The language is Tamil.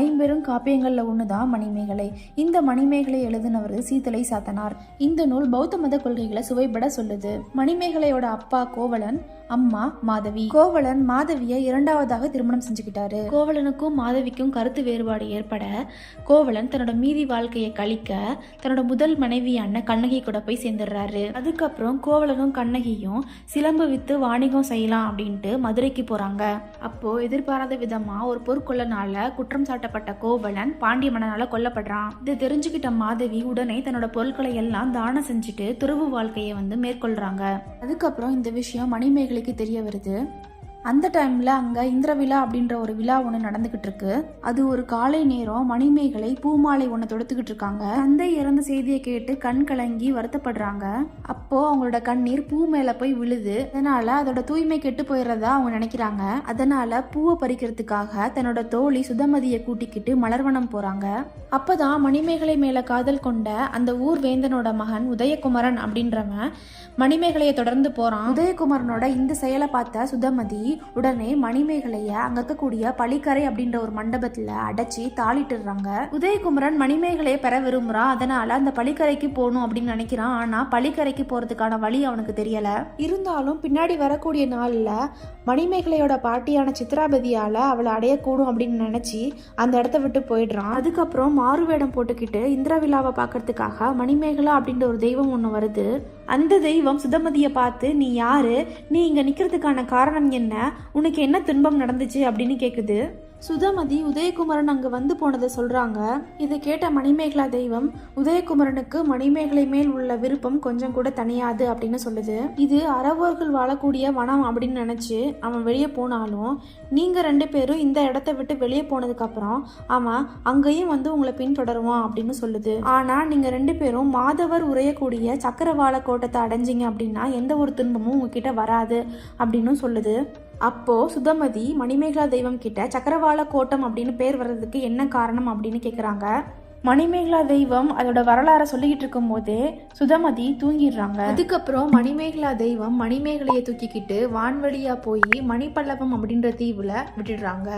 ஐம்பெரும் காப்பியங்கள்ல தான் மணிமேகலை. இந்த மணிமேகலை எழுதினவர் சீத்தலை சாத்தனார். இந்த நூல் பௌத்த மத கொள்கைகளை சுவைபட சொல்லுது. மணிமேகலையோட அப்பா கோவலன் அம்மா மாதவி. கோவலன் மாதவியை இரண்டாவதாக திருமணம் செஞ்சுக்கிட்டாரு. கோவலனுக்கும் மாதவிக்கும் கருத்து வேறுபாடு ஏற்பட கோவலன் தன்னோட மீதி வாழ்க்கையை கழிக்க தன்னோட முதல் மனைவியான கண்ணகி கூட போய் சேர்ந்துடுறாரு. அதுக்கப்புறம் கோவலனும் கண்ணகியும் சிலம்பு வித்து வாணிகம் செய்யலாம் அப்படின்ட்டு மதுரைக்கு போறாங்க. அப்போ எதிர்பாராத விதமா ஒரு பொற்கொள்ளனால குற்றம் சாட்ட சாட்டப்பட்ட கோவலன் பாண்டிய மன்னனால கொல்லப்படுறான். இது தெரிஞ்சுக்கிட்ட மாதவி உடனே தன்னோட பொருட்களை எல்லாம் தானம் செஞ்சுட்டு துறவு வாழ்க்கையை வந்து மேற்கொள்றாங்க. அதுக்கப்புறம் இந்த விஷயம் மணிமேகலைக்கு தெரிய வருது. அந்த டைமில் அங்கே இந்திர விழா அப்படின்ற ஒரு விழா ஒன்று நடந்துக்கிட்டு இருக்கு அது ஒரு காலை நேரம் மணிமேகலை பூமாலை ஒன்று தொடுத்துக்கிட்டு இருக்காங்க. தந்தை இறந்த செய்தியை கேட்டு கண் கலங்கி வருத்தப்படுறாங்க. அப்போ அவங்களோட கண்ணீர் பூ மேல போய் விழுது. அதனால அதோட தூய்மை கெட்டு போயிடுறதா அவங்க நினைக்கிறாங்க. அதனால பூவை பறிக்கிறதுக்காக தன்னோட தோழி சுதமதியை கூட்டிக்கிட்டு மலர்வனம் போறாங்க. அப்பதான் மணிமேகலை மேல காதல் கொண்ட அந்த ஊர் வேந்தனோட மகன் உதயகுமரன் அப்படின்றவன் மணிமேகலையை தொடர்ந்து போறான். உதயகுமரனோட இந்த செயலை பார்த்த சுதமதி உடனே மணிமேகலைய அங்க இருக்கக்கூடிய பழிக்கரை அப்படின்ற ஒரு மண்டபத்துல அடைச்சி தாளிட்டுறாங்க. உதயகுமரன் மணிமேகலையை பெற விரும்புறான் அதனால அந்த பழிக்கரைக்கு போகணும் அப்படின்னு நினைக்கிறான். ஆனா பழிக்கரைக்கு போறதுக்கான வழி அவனுக்கு தெரியல. இருந்தாலும் பின்னாடி வரக்கூடிய நாள்ல மணிமேகலையோட பாட்டியான சித்ராபதியால அவளை அடையக்கூடும் அப்படின்னு நினைச்சு அந்த இடத்த விட்டு போயிடுறான். அதுக்கப்புறம் மாறுவேடம் போட்டுக்கிட்டு இந்திர விழாவை பார்க்கறதுக்காக மணிமேகலா அப்படின்ற ஒரு தெய்வம் ஒன்று வருது. அந்த தெய்வம் சுதமதியை பார்த்து நீ யாரு? நீ இங்கே நிற்கிறதுக்கான காரணம் என்ன? உனக்கு என்ன துன்பம் நடந்துச்சு? அப்படின்னு கேட்குது சுதமதி உதயகுமரன் அங்கு வந்து போனதை சொல்றாங்க. இதை கேட்ட மணிமேகலா தெய்வம் உதயகுமரனுக்கு மணிமேகலை மேல் உள்ள விருப்பம் கொஞ்சம் கூட தனியாது அப்படின்னு சொல்லுது. இது அறவோர்கள் வாழக்கூடிய வனம் அப்படின்னு நினைச்சு அவன் வெளியே போனாலும் நீங்க ரெண்டு பேரும் இந்த இடத்த விட்டு வெளியே போனதுக்கு அப்புறம் அவன் அங்கேயும் வந்து உங்களை பின்தொடருவான் அப்படின்னு சொல்லுது. ஆனா நீங்க ரெண்டு பேரும் மாதவர் உரையக்கூடிய சக்கரவாள கோட்டத்தை அடைஞ்சிங்க அப்படின்னா எந்த ஒரு துன்பமும் உங்ககிட்ட வராது அப்படின்னு சொல்லுது. அப்போ சுதமதி மணிமேகலா தெய்வம் கிட்ட சக்கரவாள கோட்டம் அப்படின்னு பேர் வர்றதுக்கு என்ன காரணம் அப்படின்னு கேக்குறாங்க. மணிமேகலா தெய்வம் அதோட வரலாறை சொல்லிக்கிட்டு இருக்கும் போதே சுதமதி தூங்கிடுறாங்க. அதுக்கப்புறம் மணிமேகலா தெய்வம் மணிமேகலையை தூக்கிக்கிட்டு வான்வழியா போய் மணிப்பல்லவம் அப்படின்ற தீவுல விட்டுடுறாங்க.